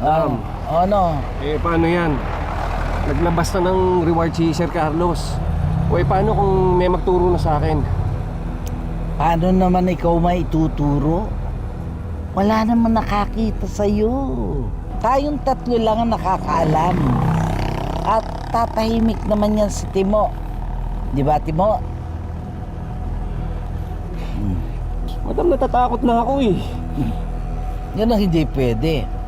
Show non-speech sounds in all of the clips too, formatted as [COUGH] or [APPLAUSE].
Madam, Ah, ano? eh paano yan? Naglabas na ng reward si Sir Carlos. O eh paano kung may magturo na sa akin? Paano naman ikaw may ituturo? Wala naman nakakita sa'yo. Tayong tatlo lang ang nakakaalam. At tatahimik naman yan si Timo. Di ba, Timo? Madam, natatakot na ako eh. Yan ang hindi pwede.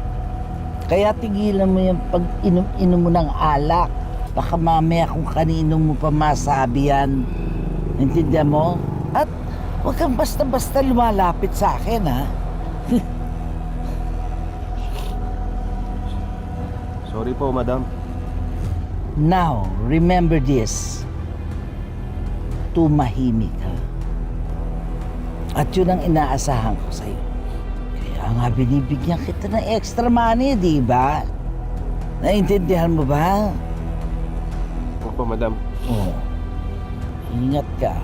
Kaya tigilan mo yung pag inom-inom mo ng alak. Baka mamaya kung kanino mo pa masabi yan. Intindihan mo? At huwag kang basta-basta lumalapit sa akin, ha? [LAUGHS] Sorry po, madam. Now, remember this. Tumahimik ka. At yun ang inaasahan ko sa'yo. Kaya nga binibigyan kita ng extra money, di ba? Naintindihan mo ba? Opo, madam. Oo. Ingat ka.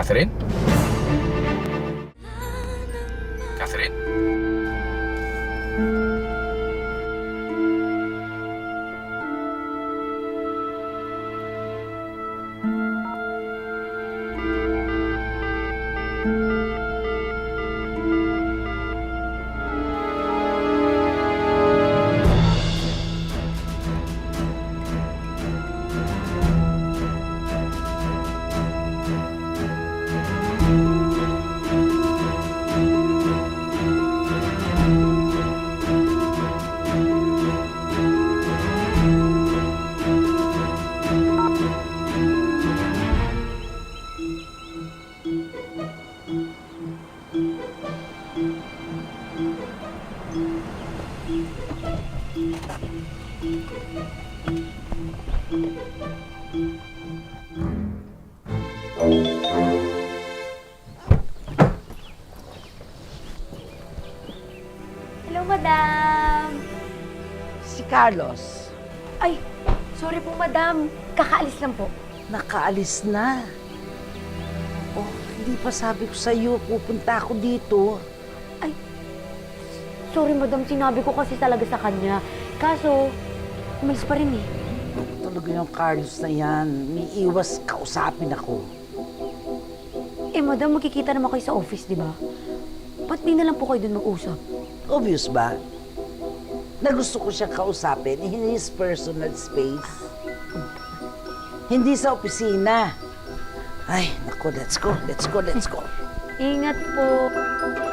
Catherine? Catherine? Hello, madam. Si Carlos, Ay, sorry po, madam. Kakaalis lang po. nakaalis na. Hindi pa sabi ko sa'yo, pupunta ako dito. Sorry, madam. Sinabi ko kasi talaga sa kanya. Kaso, umalis pa rin eh. Talaga yung Carlos na yan. May iwas kausapin ako. Eh, madam, magkikita naman kayo sa office, di ba? Ba't di na lang po kayo dun mag-usap? Obvious ba? Na gusto ko siyang kausapin in his personal space. Hindi sa opisina. Ay, naku, let's go, let's go, let's go. Ingat po.